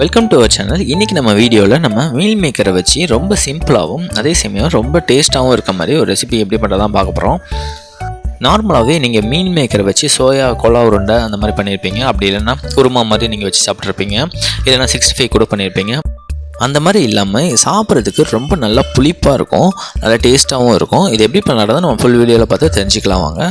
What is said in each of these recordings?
Welcome to our channel இன்றைக்கி நம்ம வீடியோவில் நம்ம மீல் மேக்கரை வச்சு ரொம்ப சிம்பிளாகவும் அதே சமயம் ரொம்ப டேஸ்ட்டாகவும் இருக்க மாதிரி ஒரு ரெசிபி எப்படி பண்ணுறதான் பார்க்க போகிறோம் நார்மலாகவே நீங்கள் மீன் மேக்கரை வச்சு சோயா கொலா உருண்டை அந்த மாதிரி பண்ணியிருப்பீங்க அப்படி இல்லைன்னா குருமா மாதிரி நீங்கள் வச்சு சாப்பிட்ருப்பீங்க இல்லைன்னா சிக்ஸ்டி ஃபைவ் கூட பண்ணியிருப்பீங்க அந்த மாதிரி இல்லாமல் சாப்பிட்றதுக்கு ரொம்ப நல்லா புளிப்பாக இருக்கும். நல்லா டேஸ்ட்டாகவும் இருக்கும். இது எப்படி பண்ணுறதை நம்ம ஃபுல் வீடியோவில் பார்த்து தெரிஞ்சுக்கலாம் வாங்க.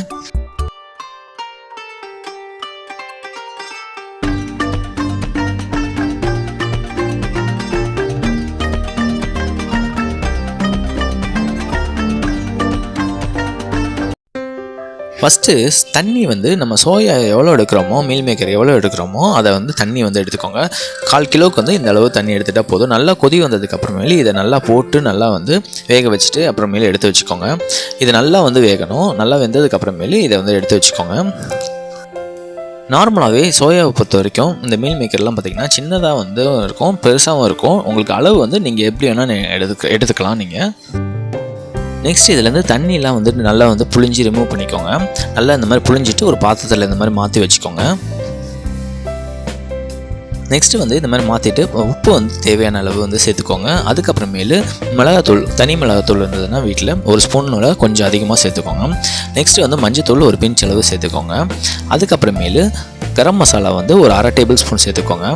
ஃபஸ்ட்டு தண்ணி வந்து நம்ம சோயா எவ்வளோ எடுக்கிறோமோ மீல் மேக்கர் எவ்வளோ எடுக்கிறோமோ அதை வந்து தண்ணி வந்து எடுத்துக்கோங்க. கால் கிலோவுக்கு வந்து இந்த அளவு தண்ணி எடுத்துகிட்டா போதும். நல்லா கொதி வந்ததுக்கப்புறமேலு இதை நல்லா போட்டு நல்லா வந்து வேக வச்சுட்டு அப்புறமேலு எடுத்து வச்சுக்கோங்க. இது நல்லா வந்து வேகணும். நல்லா வெந்ததுக்கப்புறமேலு இதை வந்து எடுத்து வச்சுக்கோங்க. நார்மலாகவே சோயாவை பொறுத்த வரைக்கும் இந்த மீல் மேக்கர்லாம் பார்த்திங்கன்னா சின்னதாக வந்து இருக்கும் பெருசாகவும் இருக்கும். உங்களுக்கு அளவு வந்து நீங்கள் எப்படி வேணால் எடுத்துக்க எடுத்துக்கலாம் நீங்கள் நெக்ஸ்ட் இதுலேருந்து தண்ணியெலாம் வந்துட்டு நல்லா வந்து புழிஞ்சு ரிமூவ் பண்ணிக்கோங்க. நல்லா இந்த மாதிரி புழிஞ்சிட்டு ஒரு பாத்திரத்தில் இந்த மாதிரி மாற்றி வச்சுக்கோங்க. நெக்ஸ்ட்டு வந்து இந்த மாதிரி மாற்றிட்டு உப்பு வந்து தேவையான அளவு வந்து சேர்த்துக்கோங்க. அதுக்கப்புறமேலு மிளகாத்தூள் தனி மிளகாத்தூள் இருந்ததுன்னா வீட்டில் ஒரு ஸ்பூனோட கொஞ்சம் அதிகமாக சேர்த்துக்கோங்க. நெக்ஸ்ட்டு வந்து மஞ்சத்தூள் ஒரு பிஞ்ச் அளவு சேர்த்துக்கோங்க. அதுக்கப்புறமேலு கரம் மசாலா வந்து ஒரு அரை டேபிள் ஸ்பூன் சேர்த்துக்கோங்க.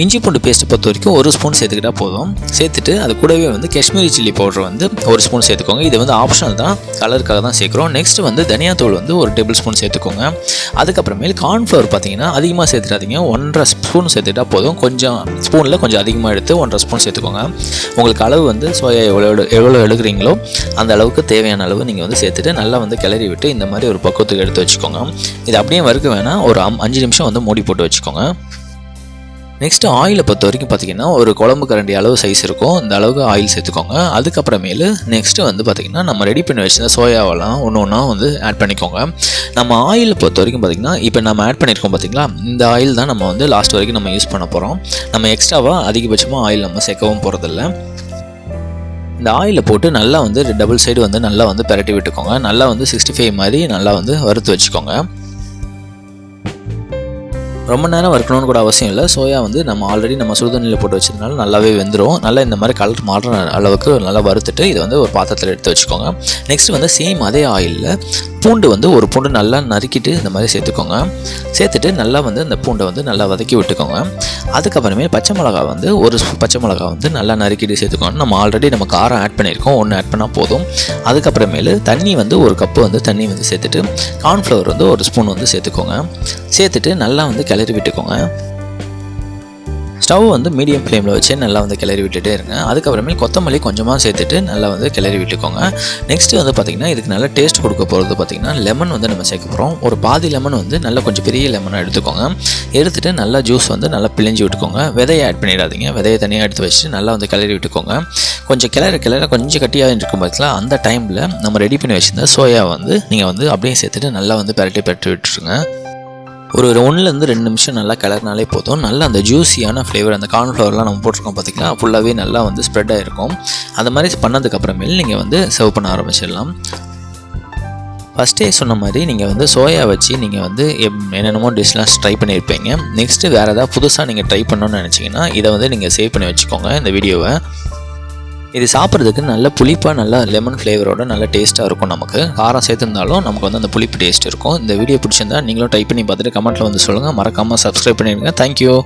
இஞ்சி பூண்டு பேஸ்ட் பொறுத்த வரைக்கும் ஒரு ஸ்பூன் சேர்த்துக்கிட்டா போதும். சேர்த்துட்டு அது கூடவே வந்து காஷ்மீரி சில்லி பவுடர் வந்து ஒரு ஸ்பூன் சேர்த்துக்கோங்க. இது வந்து ஆப்ஷனல் தான். கலருக்காக தான் சேர்க்குறோம். நெக்ஸ்ட் வந்து தனியாத்தூள் வந்து ஒரு டேபிள் ஸ்பூன் சேர்த்துக்கோங்க. அதுக்கப்புறமேல் கார்ன்ஃப்ளவர் பார்த்தீங்கன்னா அதிகமாக சேர்த்துட்டாதீங்க ஒன்றரை ஸ்பூன் சேர்த்துட்டா போதும். கொஞ்சம் ஸ்பூனில் கொஞ்சம் அதிகமாக எடுத்து ஒன்றரை ஸ்பூன் சேர்த்துக்கோங்க. உங்களுக்கு அளவு வந்து சோயா எவ்வளோ எவ்வளோ எடுக்கிறீங்களோ அந்த அளவுக்கு தேவையான அளவு நீங்கள் வந்து சேர்த்துட்டு நல்லா வந்து கிளறி விட்டு இந்த மாதிரி ஒரு பக்குவத்துக்கு எடுத்து வச்சுக்கோங்க. இது அப்படியே வறுக்க வேணால் ஒரு அம்- அஞ்சு நிமிஷம் வந்து மூடி போட்டு வச்சுக்கோங்க. நெக்ஸ்ட் ஆயிலை பொறுத்த வரைக்கும் பார்த்தீங்கன்னா ஒரு குழம்பு கரண்டி அளவு சைஸ் இருக்கும். இந்த அளவுக்கு ஆயில் சேர்த்துக்கோங்க. அதுக்கப்புறமேலு நெக்ஸ்ட்டு வந்து பார்த்திங்கன்னா நம்ம ரெடி பண்ணி வச்சிருந்த சோயாவெல்லாம் ஒன்று ஒன்றா வந்து ஆட் பண்ணிக்கோங்க. நம்ம ஆயிலை பொறுத்த வரைக்கும் பார்த்தீங்கன்னா இப்போ நம்ம ஆட் பண்ணியிருக்கோம் பார்த்திங்களா இந்த ஆயில் தான் நம்ம வந்து லாஸ்ட் வரைக்கும் நம்ம யூஸ் பண்ண போகிறோம் நம்ம எக்ஸ்ட்ராவாக அதிகபட்சமாக ஆயில் நம்ம சேர்க்கவும் போகிறதில்ல இந்த ஆயிலை போட்டு நல்லா வந்து டபுள் சைடு வந்து நல்லா வந்து பிரட்டி விட்டுக்கோங்க. நல்லா வந்து சிக்ஸ்டி ஃபைவ் மாதிரி நல்லா வந்து வறுத்து வச்சுக்கோங்க. ரொம்ப நேரம் வறுக்கணும்னு கூட அவசியம் இல்லை. சோயா வந்து நம்ம ஆல்ரெடி நம்ம சுடுதண்ணியில் போட்டு வச்சதுனால நல்லாவே வெந்துடும் நல்லா இந்த மாதிரி கலர் மாறுற அளவுக்கு நல்லா வறுத்துட்டு இதை வந்து ஒரு பாத்திரத்தில் எடுத்து வச்சுக்கோங்க. நெக்ஸ்ட் வந்து சேம் அதே ஆயிலில் பூண்டு வந்து ஒரு பூண்டு நல்லா நறுக்கிட்டு இந்த மாதிரி சேர்த்துக்கோங்க. சேர்த்துட்டு நல்லா வந்து அந்த பூண்டை வந்து நல்லா வதக்கி விட்டுக்கோங்க. அதுக்கப்புறமே பச்சை மிளகா வந்து ஒரு பச்சை மிளகா வந்து நல்லா நறுக்கிட்டு சேர்த்துக்கோங்க. நம்ம ஆல்ரெடி நம்ம காரம் ஆட் பண்ணியிருக்கோம். ஒன்று ஆட் பண்ணால் போதும். அதுக்கப்புறமேலு தண்ணி வந்து ஒரு கப்பு வந்து தண்ணி வந்து சேர்த்துட்டு கார்ன்ஃப்ளவர் வந்து ஒரு ஸ்பூன் வந்து சேர்த்துக்கோங்க. சேர்த்துட்டு நல்லா வந்து கிளறி விட்டுக்கோங்க. ஸ்டவ் வந்து மீடியம் ஃப்ளேமில் வச்சு நல்லா வந்து கிளறி விட்டுட்டே இருங்க. அதுக்கப்புறமே கொத்தமல்லி கொஞ்சமாக சேர்த்துட்டு நல்லா வந்து கிளறி விட்டுக்கோங்க. நெக்ஸ்ட்டு வந்து பார்த்திங்கன்னா இதுக்கு நல்லா டேஸ்ட் கொடுக்க போகிறது பார்த்திங்கன்னா லெமன் வந்து நம்ம சேர்க்க போகிறோம் ஒரு பாதி லெமன் வந்து நல்லா கொஞ்சம் பெரிய லெமனாக எடுத்துக்கோங்க. எடுத்துகிட்டு நல்லா ஜூஸ் வந்து நல்லா பிழிஞ்சு விட்டுக்கோங்க. விதையை ஆட் பண்ணிடாதீங்க. விதையை தனியாக எடுத்து வச்சுட்டு நல்லா வந்து கிளறி விட்டுக்கோங்க. கொஞ்சம் கிளற கிளற கொஞ்சம் கட்டியாக இருக்கும் பார்த்திங்களா அந்த டைமில் நம்ம ரெடி பண்ணி வச்சுருந்த சோயா வந்து நீங்கள் வந்து அப்படியே சேர்த்துட்டு நல்லா வந்து பரட்டி பரட்டி விட்டுருங்க. ஒரு ஒன்றுலேருந்து ரெண்டு நிமிஷம் நல்லா கிளறினாலே போதும். நல்லா அந்த ஜூஸியான ஃப்ளேவர் அந்த கார்ன்ஃப்ளவர்லாம் நம்ம போட்டிருக்கோம் பார்த்தீங்களா ஃபுல்லாகவே நல்லா வந்து ஸ்ப்ரெட் ஆகிருக்கும் அந்த மாதிரி பண்ணதுக்கப்புறமேல் நீங்கள் வந்து சர்வ் பண்ண ஆரம்பிச்சிடலாம். ஃபஸ்ட்டே சொன்ன மாதிரி நீங்கள் வந்து சோயா வச்சு நீங்கள் வந்து எப்- என்னென்னமோ டிஷ்லாம் ட்ரை பண்ணியிருப்பீங்க. நெக்ஸ்ட்டு வேறு ஏதாவது புதுசாக நீங்கள் ட்ரை பண்ணணும்னு நினச்சிங்கன்னா இதை வந்து நீங்கள் சேவ் பண்ணி வச்சுக்கோங்க இந்த வீடியோவை இது சாப்பிட்றதுக்கு நல்ல புளிப்பாக நல்ல லெமன் ஃப்ளேவரோட நல்ல டேஸ்ட்டாக இருக்கும் நமக்கு. காரம் சேர்த்துருந்தாலும் நமக்கு வந்து அந்த புளிப்பு டேஸ்ட் இருக்கும். இந்த வீடியோ பிடிச்சிருந்தா நீங்களும் டைப் பண்ணி பார்த்துட்டு கமெண்ட்டில் வந்து சொல்லுங்கள் மறக்காமல் சப்ஸ்கிரைப் பண்ணிடுங்க. தேங்க்யூ